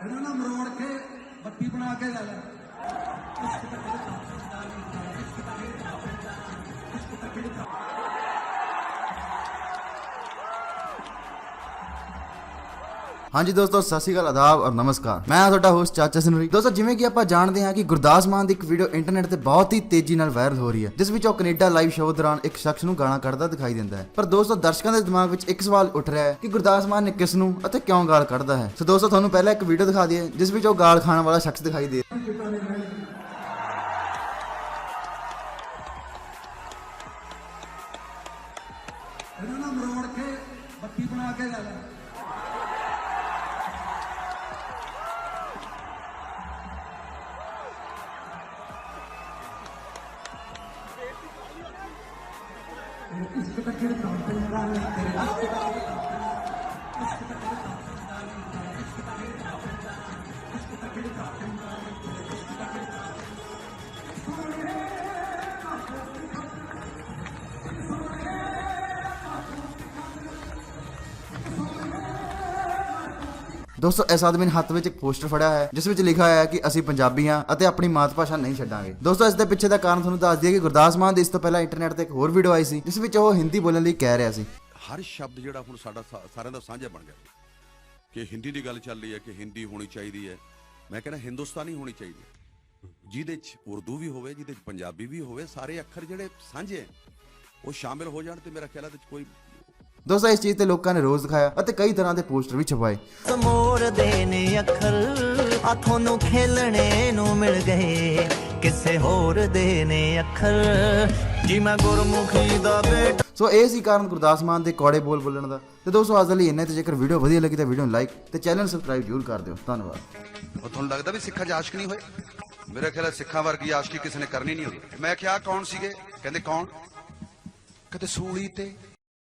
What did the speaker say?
ਇਹਨਾਂ ਨੂੰ ਮਰੋੜ ਕੇ ਬੱਤੀ ਬਣਾ ਕੇ ਲੈ ਲੈ। ਹਾਂਜੀ ਦੋਸਤੋ, ਸਤਿ ਸ਼੍ਰੀ ਅਕਾਲ, ਆਦਾਬ ਔਰ ਨਮਸਕਾਰ। ਮੈਂ ਹਾਂ ਤੁਹਾਡਾ ਹੋਸਟ ਚਾਚਾ ਸਨੂਰੀ। ਦੋਸਤੋ, ਜਿਵੇਂ ਕਿ ਆਪਾਂ ਜਾਣਦੇ ਹਾਂ ਕਿ ਗੁਰਦਾਸ ਮਾਨ ਦੀ ਇੱਕ ਵੀਡੀਓ ਇੰਟਰਨੈਟ ਤੇ ਬਹੁਤ ਹੀ ਤੇਜ਼ੀ ਨਾਲ ਵਾਇਰਲ ਹੋ ਰਹੀ ਹੈ, ਜਿਸ ਵਿੱਚ ਉਹ ਕੈਨੇਡਾ ਲਾਈਵ ਸ਼ੋਅ ਦੌਰਾਨ ਇੱਕ ਸ਼ਖਸ ਨੂੰ ਗਾਲਾਂ ਕੱਢਦਾ ਦਿਖਾਈ ਦਿੰਦਾ ਹੈ। ਪਰ ਦੋਸਤੋ, ਦਰਸ਼ਕਾਂ ਦੇ ਦਿਮਾਗ ਵਿੱਚ ਇੱਕ ਸਵਾਲ ਉੱਠ ਰਿਹਾ ਹੈ ਕਿ ਗੁਰਦਾਸ ਮਾਨ ਨੇ ਕਿਸ ਨੂੰ ਅਤੇ ਕਿਉਂ ਗਾਲ ਕੱਢਦਾ ਹੈ? ਸੋ ਦੋਸਤੋ, ਤੁਹਾਨੂੰ ਪਹਿਲਾਂ ਇੱਕ ਵੀਡੀਓ ਦਿਖਾ ਦਈਏ, ਜਿਸ ਵਿੱਚ ਉਹ ਗਾਲ ਖਾਣ ਵਾਲਾ ਸ਼ਖਸ ਦਿਖਾਈ ਦੇ ਇਹਨਾਂ ਨੂੰ ਮਰੋੜ ਕੇ ਬੱਤੀ ਬਣਾ ਕੇ ਲੈ ਲੈ। Thank you. ਦੋਸਤੋ, ਇਸ ਆਦਮੀ ਨੇ ਹੱਥ ਵਿੱਚ ਇੱਕ ਪੋਸਟਰ ਫੜਿਆ ਹੈ, ਜਿਸ ਵਿੱਚ ਲਿਖਿਆ ਹੋਇਆ ਹੈ ਕਿ ਅਸੀਂ ਪੰਜਾਬੀ ਹਾਂ ਅਤੇ ਆਪਣੀ ਮਾਤ ਭਾਸ਼ਾ ਨਹੀਂ ਛੱਡਾਂਗੇ। ਦੋਸਤੋ, ਇਸ ਦੇ ਪਿੱਛੇ ਦਾ ਕਾਰਨ ਤੁਹਾਨੂੰ ਦੱਸ ਦਈਏ ਕਿ ਗੁਰਦਾਸ ਮਾਨ ਦੀ ਇਸ ਤੋਂ ਪਹਿਲਾਂ ਇੰਟਰਨੈਟ ਤੇ ਇੱਕ ਹੋਰ ਵੀਡੀਓ ਆਈ ਸੀ, ਜਿਸ ਵਿੱਚ ਉਹ ਹਿੰਦੀ ਬੋਲਣ ਲਈ ਕਹਿ ਰਿਹਾ ਸੀ। ਹਰ ਸ਼ਬਦ ਜਿਹੜਾ ਹੁਣ ਸਾਡਾ ਸਾਰਿਆਂ ਦਾ ਸਾਂਝਾ ਬਣ ਗਿਆ ਕਿ ਹਿੰਦੀ ਦੀ ਗੱਲ ਚੱਲ ਰਹੀ ਹੈ, ਕਿ ਹਿੰਦੀ ਹੋਣੀ ਚਾਹੀਦੀ ਹੈ। ਮੈਂ ਕਹਿੰਦਾ ਹਿੰਦੁਸਤਾਨੀ ਹੋਣੀ ਚਾਹੀਦੀ ਹੈ। ਜਿਹਦੇ 'ਚ ਉਰਦੂ ਵੀ ਹੋਵੇ, ਜਿਹਦੇ 'ਚ ਪੰਜਾਬੀ ਵੀ ਹੋਵੇ, ਸਾਰੇ ਅੱਖਰ ਜਿਹੜੇ ਸਾਂਝੇ ਉਹ ਸ਼ਾਮਿਲ ਹੋ ਜਾਣ ਤੇ ਮੇਰਾ ਖਿਆਲ ਹੈ ਤੇ ਕੋਈ ਦੋਸਤੋ ਇਸ ਚੀਜ਼ ਤੇ ਲੋਕਾਂ ਨੇ ਰੋਜ਼ ਦਿਖਾਇਆ ਅਤੇ ਕਈ ਤਰ੍ਹਾਂ ਦੇ ਪੋਸਟਰ ਵੀ ਛਪਾਏ ਸਮੋਰ ਦੇ ਨੇ ਅੱਖਰ ਆ ਤੁਹਾਨੂੰ ਖੇਲਣੇ ਨੂੰ ਮਿਲ ਗਏ। ਕਿਸੇ ਹੋਰ ਦੇ ਨੇ ਅੱਖਰ ਜੀ ਮੈਂ ਗੁਰਮੁਖੀ ਦਾ ਬੇਟਾ। ਸੋ ਇਹ ਸੀ ਕਾਰਨ ਗੁਰਦਾਸ ਮਾਨ ਦੇ ਕੌੜੇ ਬੋਲ ਬੋਲਣ ਦਾ। ਤੇ ਦੋਸਤੋ ਅੱਜ ਲਈ ਇੰਨਾ ਤੇ ਜੇਕਰ ਵੀਡੀਓ ਵਧੀਆ ਲੱਗੀ ਤਾਂ ਵੀਡੀਓ ਨੂੰ ਲਾਈਕ ਤੇ ਚੈਨਲ ਨੂੰ ਸਬਸਕ੍ਰਾਈਬ ਜ਼ਰੂਰ ਕਰ ਦਿਓ। ਧੰਨਵਾਦ। ਉਹ ਤੁਹਾਨੂੰ ਲੱਗਦਾ ਵੀ ਸਿੱਖਾਂ 'ਚ ਆਸ਼ਕ ਨਹੀਂ ਹੋਏ? ਮੇਰਾ ਖਿਆਲ ਸਿੱਖਾਂ ਵਰਗੀ ਆਸ਼ਕੀ ਕਿਸੇ ਨੇ ਕਰਨੀ ਨਹੀਂ ਹੋਈ। ਮੈਂ ਕਿਹਾ ਕੌਣ ਸੀਗੇ? ਕਹਿੰਦੇ ਕੌਣ? ਕਹਿੰਦੇ ਸੂਲੀ ਤੇ